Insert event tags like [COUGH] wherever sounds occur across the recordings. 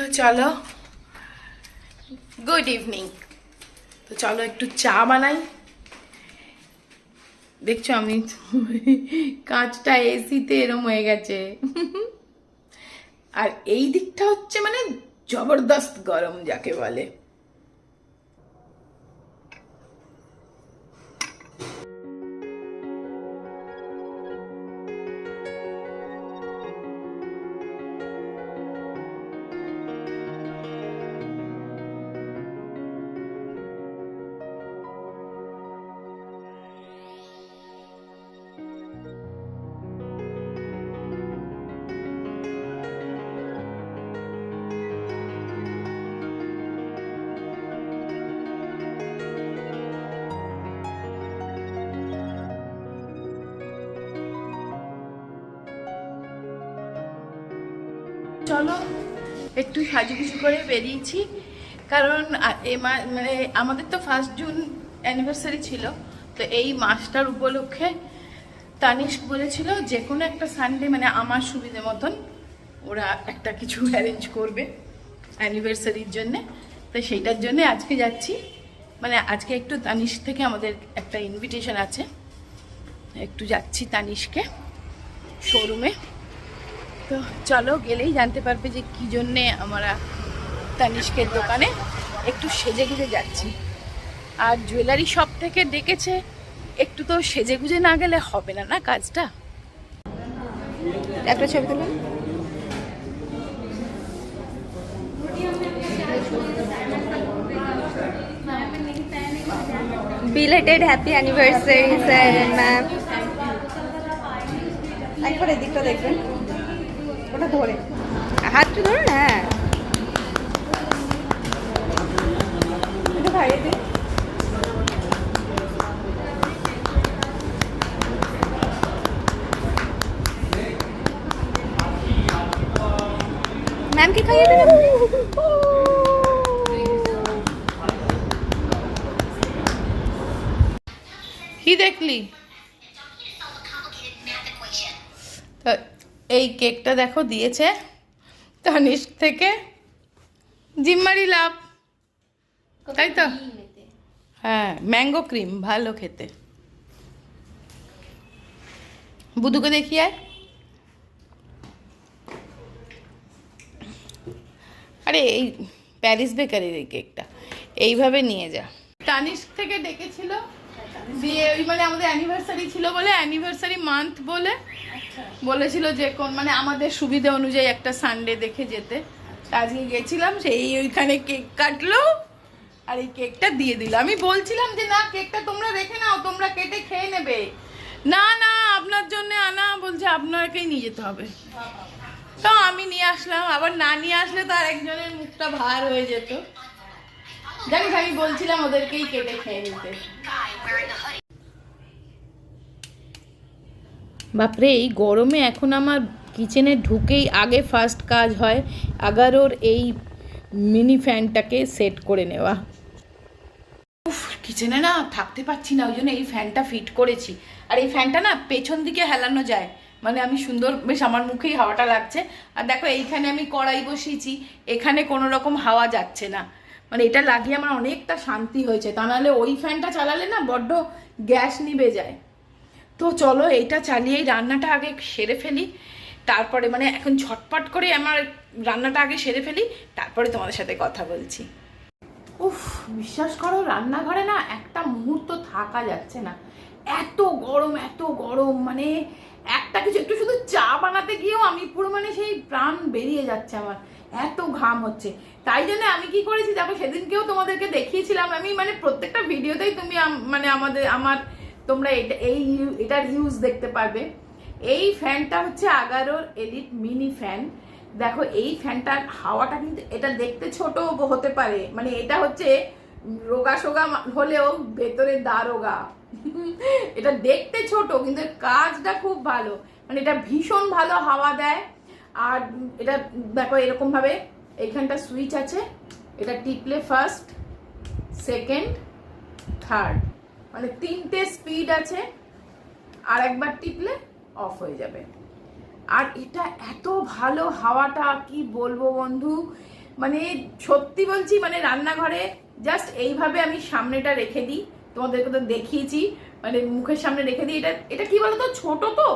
তো চলো। Good evening তো চলো একটু চা বানাই। দেখছ আমি কাঁচটা এসিতে এরম হয়ে গেছে। আর এই দিকটা হচ্ছে মানে জবরদস্ত গরম যাকে বলে। চলো, একটু সাজুগুজু করে বেরিয়েছি। কারণ মানে আমাদের তো ফার্স্ট জুন অ্যানিভার্সারি ছিল, তো এই মাসটার উপলক্ষে তানিস্ক বলেছিল যে কোনো একটা সানডে মানে আমার সুবিধে মতন ওরা একটা কিছু অ্যারেঞ্জ করবে অ্যানিভার্সারির জন্যে। তো সেইটার জন্যে আজকে যাচ্ছি। মানে আজকে একটু তানিস্ক থেকে আমাদের একটা ইনভিটেশন আছে। একটু যাচ্ছি তানিশকে শোরুমে তো চলো গেলেই জানতে পারবে যে কি জন্যে আমরা তানিষ্কের দোকানে একটু সেজে গুজে যাচ্ছি। আর জুয়েলারি শপ থেকে ডেকেছে, একটু তো সেজে গুজে না গেলে হবে না না কাজটা? একটা ছবি তুলুন। Belated happy anniversary sir ma'am একবার এদিকটা দেখবেন ধরে। হাতটা ধরুন হ্যাঁ এটা খাইয়ে দিন। ম্যামকে খাইয়ে দেবেন কি দেখলি। এই কেকটা দেখো দিয়েছে তানিষ্ক থেকে। জিম্মারি লাভ। তাই তো? হ্যাঁ ম্যাঙ্গো ক্রিম ভালো খেতে। বুধুকে দেখি আয়। আরে এই প্যারিস বেকারির এই কেকটা। এইভাবে নিয়ে যা। তানিষ্ক থেকে ডেকেছিল। দিয়ে ওই মানে আমাদের অ্যানিভার্সারি ছিল বলে অ্যানিভার্সারি মান্থ বলে। বলেছিল যে কোন মানে আমাদের সুবিধা অনুযায়ী একটা সানডে দেখে যেতে। আজকে গেছিলাম, সেই ওইখানে কেক কাটলো আর এই কেকটা দিয়ে দিল। আমি বলছিলাম যে, না, কেকটা তোমরা রেখে নাও, তোমরা কেটে খেয়ে নেবে। না না, আপনার জন্য আনা। বলছে, আপনাকেই নিয়ে যেতে হবে। তো আমি নিয়ে আসলাম। আবার না নিয়ে আসলে তো আর একজনের মুখটা ভার হয়ে যেত। জানিস আমি বলছিলাম ওদেরকেই কেটে খেয়ে নিতে। বাপরে, এই গরমে এখন আমার কিচেনে ঢুকেই আগে ফার্স্ট কাজ হয় আগারোর এই মিনি ফ্যানটাকে সেট করে নেওয়া। কিচেনে না থাকতে পারছি না, ওই জন্য এই ফ্যানটা ফিট করেছি। আর এই ফ্যানটা না পেছন দিকে হেলানো যায় মানে আমি সুন্দর, বেশ আমার মুখেই হাওয়াটা লাগছে। আর দেখো, এইখানে আমি কড়াই বসিয়েছি, এখানে কোনো রকম হাওয়া যাচ্ছে না। মানে এটা লাগিয়ে আমার অনেকটা শান্তি হয়েছে, তা নাহলে ওই ফ্যানটা চালালে না বড্ড গ্যাস নিভে যায়। তো চলো এইটা চালিয়েই রান্নাটা আগে সেরে ফেলি। তারপরে মানে এখন ঝটপট করে আমার রান্নাটা আগে সেরে ফেলি, তারপরে তোমাদের সাথে কথা বলছি। উফ, বিশ্বাস করো রান্নাঘরে না একটা মুহূর্ত থাকা যাচ্ছে না। এত গরম এত গরম মানে একটা কিছু, একটু শুধু চা বানাতে গিয়েও আমি পুরো মানে সেই প্রাণ বেরিয়ে যাচ্ছে আমার। এত ঘাম হচ্ছে। তাই জন্য আমি কি করেছি দেখো, সেদিনকেও তোমাদেরকে দেখিয়েছিলাম, আমি মানে প্রত্যেকটা ভিডিওতেই তুমি মানে আমাদের আমার তোমরা এটা, এই এটার ইউজ দেখতে পারবে। এই ফ্যানটা হচ্ছে আগারোর এলিট মিনি ফ্যান দেখো, এই ফ্যানটার হাওয়াটা কিন্তু এটা দেখতে ছোট হতে পারে। মানে এটা হচ্ছে রোগা সোগা হলেও ভেতরে দারোগা [LAUGHS] এটা দেখতে ছোট, কিন্তু কাজটা খুব ভালো। মানে এটা ভীষণ ভালো হাওয়া দেয়। আর এটা, দেখো এরকম ভাবে এইখানটা সুইচ আছে। এটা টিপলে ফার্স্ট সেকেন্ড থার্ড মানে তিনটে স্পিড আছে আর একবার টিপলে অফ হয়ে যাবে। আর এটা এত ভালো হাওয়াটা, কি বলব বন্ধু? মানে সত্যি বলছি মানে রান্নাঘরে জাস্ট এইভাবে আমি সামনেটা রেখে দিই। তোমাদেরকে তো দেখিয়েছি মানে মুখের সামনে রেখে দিই। এটা এটা কি বলতো, ছোট তো,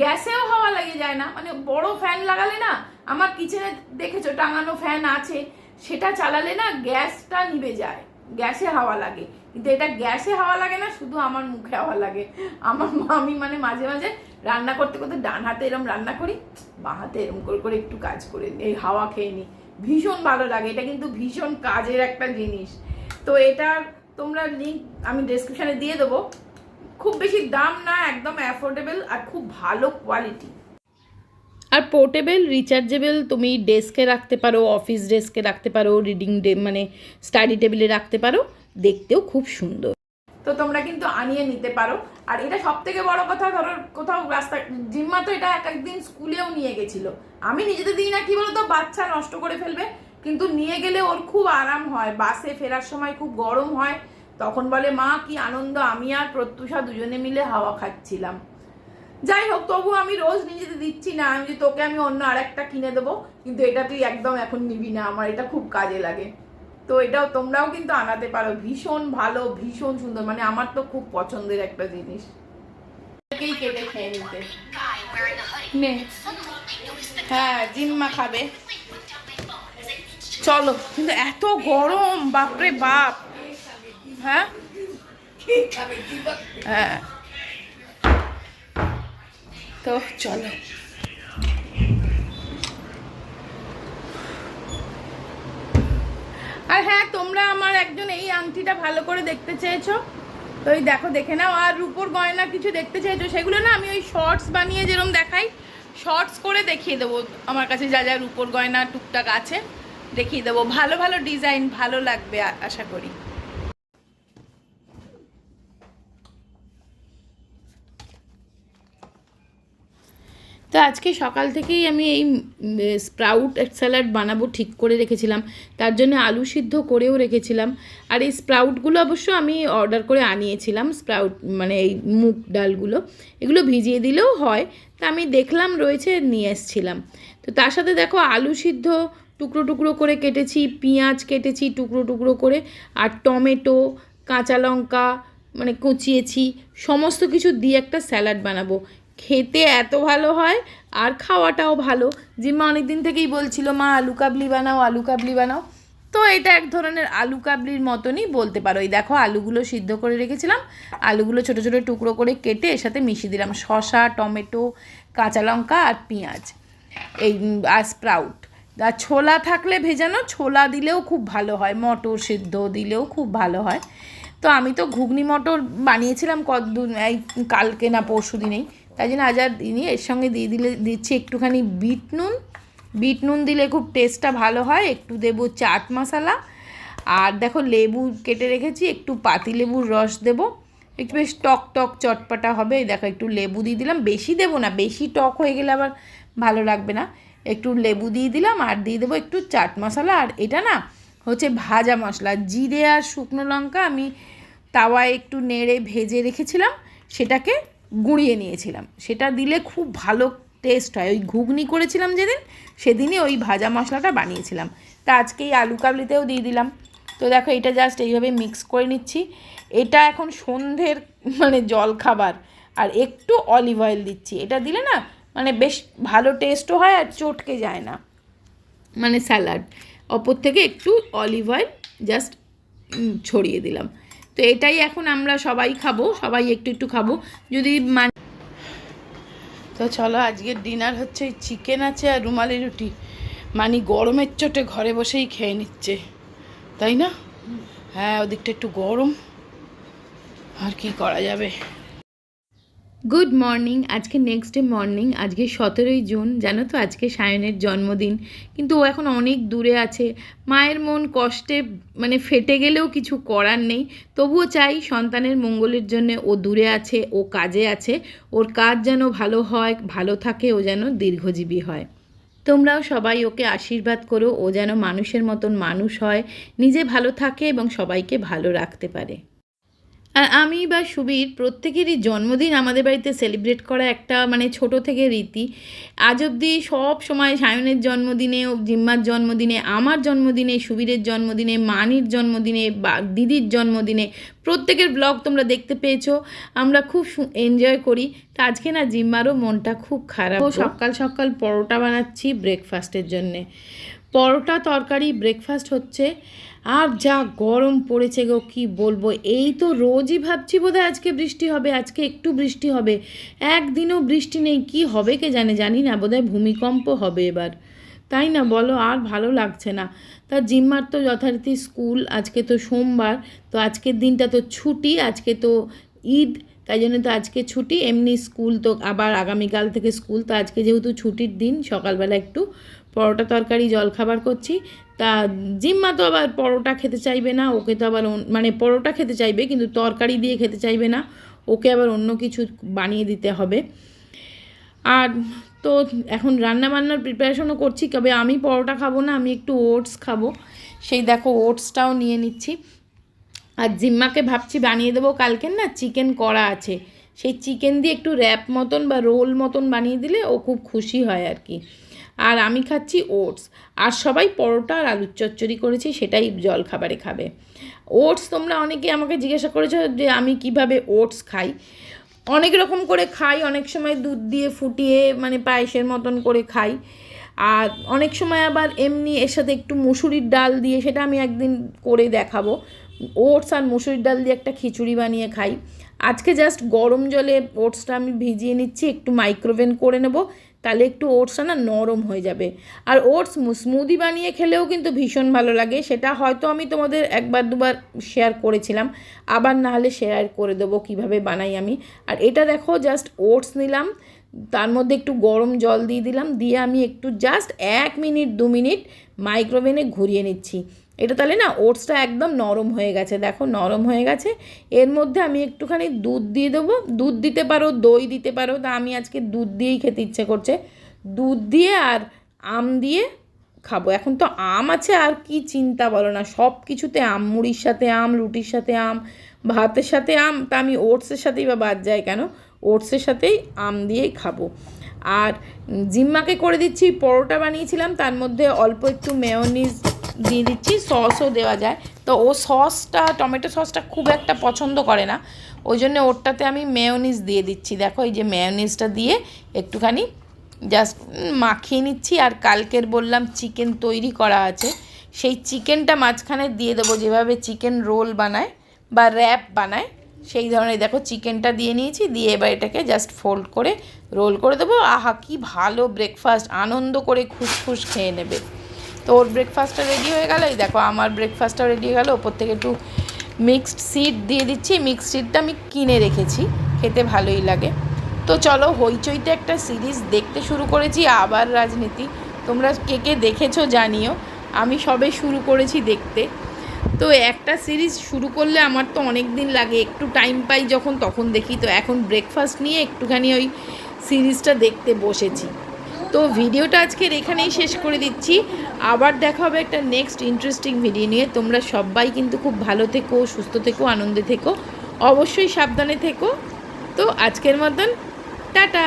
গ্যাসেও হাওয়া লাগে যায় না। মানে বড় ফ্যান লাগালে না, আমার কিচেনে দেখেছ, টাঙানো ফ্যান আছে, সেটা চালালে না গ্যাসটা নিভে যায়, গ্যাসে হাওয়া লাগে। কিন্তু এটা গ্যাসে হাওয়া লাগে না, শুধু আমার মুখে হাওয়া লাগে। আমার আমি মানে মাঝে মাঝে রান্না করতে করতে ডান হাতে এরম রান্না করি, বাঁ হাতে এরম করে করে একটু কাজ করে এই হাওয়া খেয়ে নিই ভীষণ ভালো লাগে, এটা কিন্তু ভীষণ কাজের একটা জিনিস। তো এটা তোমরা লিঙ্ক আমি ডেসক্রিপশানে দিয়ে দেবো। খুব বেশি দাম না, একদম অ্যাফোর্ডেবল আর খুব ভালো কোয়ালিটি আর পোর্টেবল রিচার্জেবল তুমি ডেস্কে রাখতে পারো অফিস ডেস্কে রাখতে পারো রিডিং ডে মানে স্টাডি টেবিলে রাখতে পারো, দেখতেও খুব সুন্দর। তো তোমরা কিন্তু আনিয়ে নিতে পারো। আর এটা সব থেকে বড় কথা, ধরো কোথাও রাস্তা, জিম্মা তো এটা এক একদিন স্কুলেও নিয়ে গেছিল। আমি নিজেদের দিই না, কি বলতো? বাচ্চা নষ্ট করে ফেলবে। কিন্তু নিয়ে গেলে ওর খুব আরাম হয়। বাসে ফেরার সময় খুব গরম হয়। তখন বলে, মা, কি আনন্দ। আমি আর প্রত্যুষা দুজনে মিলে হাওয়া খাচ্ছিলাম। যাই হোক তবু আমি রোজ নিজেতে দিচ্ছি না। আমি যে তোকে আমি অন্য আরেকটা কিনে দেবো। কিন্তু এটা তুই একদম এখন নিবি না। আমার এটা খুব কাজে লাগে। তো এটাও তোমরাও কিন্তু আনাতে পারো। ভীষণ ভালো ভীষণ সুন্দর। মানে আমার তো খুব পছন্দের একটা জিনিস। এটাকেই কেটে খেয়ে নিতে। নে। হ্যাঁ জিম্মা খাবে। চলো। কিন্তু এত গরম বাপরে বাপ। হ্যাঁ? হ্যাঁ। তো চলো। আর হ্যাঁ তোমরা আমার একজন এই আংটিটা ভালো করে দেখতে চেয়েছো। তো ওই দেখো, দেখে নাও। আর রূপোর গয়না কিছু দেখতে চেয়েছো? সেগুলো না আমি ওই শর্টস বানিয়ে যেরকম দেখাই শর্টস করে দেখিয়ে দেবো। আমার কাছে যা যা রূপোর গয়না টুকটাক আছে, দেখিয়ে দেবো। ভালো ভালো ডিজাইন ভালো লাগবে আশা করি। আজকে সকাল থেকেই আমি এই স্প্রাউট স্যালাড বানাবো ঠিক করে রেখেছিলাম। তার জন্য আলু সিদ্ধ করেও রেখেছিলাম। আর এই স্প্রাউটগুলো অবশ্য আমি অর্ডার করে আনিয়েছিলাম, স্প্রাউট মানে এই মুগ ডালগুলো। এগুলো ভিজিয়ে দিলেও হয়। তা আমি দেখলাম রয়েছে, নিয়ে এসছিলাম। তো তার সাথে দেখো আলু সিদ্ধ টুকরো টুকরো করে কেটেছি, পেঁয়াজ কেটেছি টুকরো টুকরো করে, আর টমেটো, কাঁচা লঙ্কা মানে কুচিয়েছি, সমস্ত কিছু দিয়ে একটা স্যালাড বানাবো। খেতে এত ভালো হয় আর খাওয়াটাও ভালো। জিম্মা অনেক দিন থেকেই বলছিল, মা, আলু কাবলি বানাও, আলু কাবলি বানাও। তো এটা এক ধরনের আলু কাবলির মতনই বলতে পারো। এই দেখো, আলুগুলো সিদ্ধ করে রেখেছিলাম। আলুগুলো ছোটো ছোটো টুকরো করে কেটে এর সাথে মিশিয়ে দিলাম। শসা, টমেটো, কাঁচা লঙ্কা আর পেঁয়াজ। এই আর স্প্রাউট। আর ছোলা থাকলে ভেজানো, ছোলা দিলেও খুব ভালো হয়। মটর সিদ্ধ দিলেও খুব ভালো হয়। তো আমি তো ঘুগনি মটর বানিয়েছিলাম কতদিন এই কালকে না পরশু দিনেই। তাই জন্য আজ আর দিনই এর সঙ্গে দিয়ে দিলে, দিচ্ছি একটুখানি বিট নুন। বিট নুন দিলে খুব টেস্টটা ভালো হয়। একটু দেবো চাট মশলা। আর দেখো লেবু কেটে রেখেছি, একটু পাতি লেবুর রস দেবো। একটু বেশ টক টক চটপাটা হবে। দেখো একটু লেবু দিয়ে দিলাম। বেশি দেবো না, বেশি টক হয়ে গেলে আবার ভালো লাগবে না। একটু লেবু দিয়ে দিলাম আর দিয়ে দেবো একটু চাট মশলা। আর এটা না হচ্ছে ভাজা মশলা। জিরে আর শুকনো লঙ্কা আমি তাওয়ায় একটু নেড়ে ভেজে রেখেছিলাম। সেটাকে গুঁড়িয়ে নিয়েছিলাম। সেটা দিলে খুব ভালো টেস্ট হয়। ওই ঘুগনি করেছিলাম যেদিন, সেদিনই ওই ভাজা মশলাটা বানিয়েছিলাম। তা আজকে এই আলু কাবলিতেও দিয়ে দিলাম। তো দেখো, এটা জাস্ট এইভাবে মিক্স করে নিচ্ছি। এটা এখন সন্ধ্যের মানে জল খাবার। আর একটু অলিভ অয়েল দিচ্ছি। এটা দিলে না মানে বেশ ভালো টেস্টও হয় আর চটকে যায় না। মানে স্যালাড অপর থেকে একটু অলিভ অয়েল জাস্ট ছড়িয়ে দিলাম। তো এটাই এখন আমরা সবাই খাব, সবাই একটু একটু খাব। যদি মানে তো চলো আজকের ডিনার হচ্ছে ওই চিকেন আছে আর রুমালি রুটি। মানে গরমের চোটে ঘরে বসেই খেয়ে নিচ্ছে, তাই না? হ্যাঁ ওদিকটা একটু গরম। আর কি করা যাবে? গুড মর্নিং আজকে নেক্সট ডে মর্নিং আজকে সতেরোই জুন জানো তো আজকে সায়নের জন্মদিন। কিন্তু ও এখন অনেক দূরে আছে। মায়ের মন কষ্টে মানে ফেটে গেলেও কিছু করার নেই। তবুও চাই সন্তানের মঙ্গলের জন্য ও দূরে আছে, ও কাজে আছে। ওর কাজ যেন ভালো হয়, ভালো থাকে, ও যেন দীর্ঘজীবী হয়। তোমরাও সবাই ওকে আশীর্বাদ করো। ও যেন মানুষের মতন মানুষ হয়, নিজে ভালো থাকে এবং সবাইকে ভালো রাখতে পারে। আর আমি বা সুবীর প্রত্যেকেরই জন্মদিন আমাদের বাড়িতে সেলিব্রেট করা একটা মানে ছোট থেকে রীতি। আজ অবধি সব সময় সায়নের জন্মদিনে, জিম্মার জন্মদিনে, আমার জন্মদিনে, সুবীরের জন্মদিনে, মানির জন্মদিনে, বা দিদির জন্মদিনে প্রত্যেকের ব্লগ তোমরা দেখতে পেয়েছ। আমরা খুব এনজয় করি। তা আজকে না জিম্মারও মনটা খুব খারাপ সকাল সকাল পরোটা বানাচ্ছি ব্রেকফাস্টের জন্যে। পরোটা, তরকারি ব্রেকফাস্ট হচ্ছে। আর যা গরম পড়েছে গো, কি বলব? এই তো রোজই ভাবছি বোধহয় আজকে বৃষ্টি হবে, আজকে একটু বৃষ্টি হবে। একদিনও বৃষ্টি নেই, কি হবে কে জানে? জানি না, বোধহয় ভূমিকম্প হবে এবার। তাই না বলো, আর ভালো লাগছে না। তা জিম্মার তো যথারীতি স্কুল, আজকে তো সোমবার, তো আজকের দিনটা তো ছুটি, আজকে তো ঈদ তাই জন্য তো আজকে ছুটি, এমনি স্কুল তো আবার আগামীকাল থেকে স্কুল, তো আজকে যেহেতু ছুটির দিন, সকালবেলা একটু পরোটা তরকারি, জলখাবার করছি। তা জিম্মা তো আবার পরোটা খেতে চাইবে না, ওকে তো আবার মানে পরোটা খেতে চাইবে, কিন্তু তরকারি দিয়ে খেতে চাইবে না, ওকে আবার অন্য কিছু বানিয়ে দিতে হবে। আর তো এখন রান্না বান্নার প্রিপারেশনও করছি, তবে আমি পরোটা খাব না, আমি একটু ওটস খাব। সেই দেখো, ওটসটাও নিয়ে নিচ্ছি। আর জিম্মাকে ভাবছি বানিয়ে দেবো কালকের না চিকেন করা আছে। সেই চিকেন দিয়ে একটু র্যাপ মতন বা রোল মতন বানিয়ে দিলে ও খুব খুশি হয় আর কি। আর আমি খাচ্ছি ওটস আর সবাই পরোটা আর আলুর চচ্চড়ি করেছি, সেটাই জল খাবারে খাবে। ওটস তোমরা অনেকে আমাকে জিজ্ঞাসা করেছ যে আমি কীভাবে ওটস খাই। অনেক রকম করে খাই, অনেক সময় দুধ দিয়ে ফুটিয়ে মানে পায়েসের মতন করে খাই। আর অনেক সময় আবার এমনি এর সাথে একটু মুসুরির ডাল দিয়ে সেটা আমি একদিন করে দেখাবো। ওটস আর মুসুরির ডাল দিয়ে একটা খিচুড়ি বানিয়ে খাই। আজকে জাস্ট গরম জলে ওটসটা আমি ভিজিয়ে নিচ্ছি, একটু মাইক্রোওভেন করে নেব, তাহলে একটু ওটসটা না নরম হয়ে যাবে। আর ওটস স্মুদি বানিয়ে খেলেও কিন্তু ভীষণ ভালো লাগে, সেটা হয়তো আমি তোমাদের একবার দুবার শেয়ার করেছিলাম, আবার না হলে শেয়ার করে দেবো কীভাবে বানাই আমি। আর এটা দেখো জাস্ট ওটস নিলাম, তার মধ্যে একটু গরম জল দিয়ে দিলাম, দিয়ে আমি একটু জাস্ট এক মিনিট, দু মিনিট মাইক্রোওভেনে ঘুরিয়ে নিচ্ছি। এটা তাহলে না ওটসটা একদম নরম হয়ে গেছে, দেখো নরম হয়ে গেছে। এর মধ্যে আমি একটুখানি দুধ দিয়ে দেবো। দুধ দিতে পারো, দই দিতে পারো, তা আমি আজকে দুধ দিয়েই খেতে ইচ্ছে করছে। দুধ দিয়ে আর আম দিয়ে খাব। এখন তো আম আছে, আর কি চিন্তা বলো না, সব কিছুতে আম, মুড়ির সাথে আম, রুটির সাথে আম, ভাতের সাথে আম, তা আমি ওটসের সাথেই বা বাদ যায় কেন? ওটসের সাথেই আম দিয়েই খাব। আর জিম্মাকে করে দিচ্ছি, পরোটা বানিয়েছিলাম, তার মধ্যে অল্প একটু মেয়নিজ দিয়ে দিচ্ছি সসও দেওয়া যায়। তো ও সসটা টমেটো সসটা খুব একটা পছন্দ করে না। ওই জন্য ওরটাতে আমি মেয়নিজ দিয়ে দিচ্ছি। দেখো, এই যে মেয়নিজটা দিয়ে একটুখানি জাস্ট মাখিয়ে নিচ্ছি। আর কালকের বললাম চিকেন তৈরি করা আছে। সেই চিকেনটা মাঝখানে দিয়ে দেবো। যেভাবে চিকেন রোল বানায় বা র্যাপ বানায়, সেই ধরনের দেখো চিকেনটা দিয়ে নিয়েছি। দিয়ে এবার এটাকে জাস্ট ফোল্ড করে রোল করে দেবো। আহা, কি ভালো ব্রেকফাস্ট আনন্দ করে খুশখুশ খেয়ে নেবে। তো ওর ব্রেকফাস্টটা রেডি হয়ে গেল। এই দেখো, আমার ব্রেকফাস্টটাও রেডি হয়ে গেলো। ওপর থেকে একটু মিক্সড সিড দিয়ে দিচ্ছি। মিক্সড সিডটা আমি কিনে রেখেছি। খেতে ভালোই লাগে। তো চলো, হইচইতে একটা সিরিজ দেখতে শুরু করেছি। আবার রাজনীতি। তোমরা কে কে দেখেছ জানিও। আমি সবে শুরু করেছি দেখতে। তো একটা সিরিজ শুরু করলে আমার তো অনেক দিন লাগে। একটু টাইম পাই যখন, তখন দেখি। তো এখন ব্রেকফাস্ট নিয়ে একটুখানি ওই সিরিজটা দেখতে বসেছি। তো ভিডিওটা আজকের এখানেই শেষ করে দিচ্ছি। আবার দেখা হবে একটা নেক্সট ইন্টারেস্টিং ভিডিও নিয়ে। তোমরা সবাই কিন্তু খুব ভালো থেকো, সুস্থ থেকো, আনন্দে থেকো। অবশ্যই সাবধানে থেকো। তো আজকের মতন, টাটা!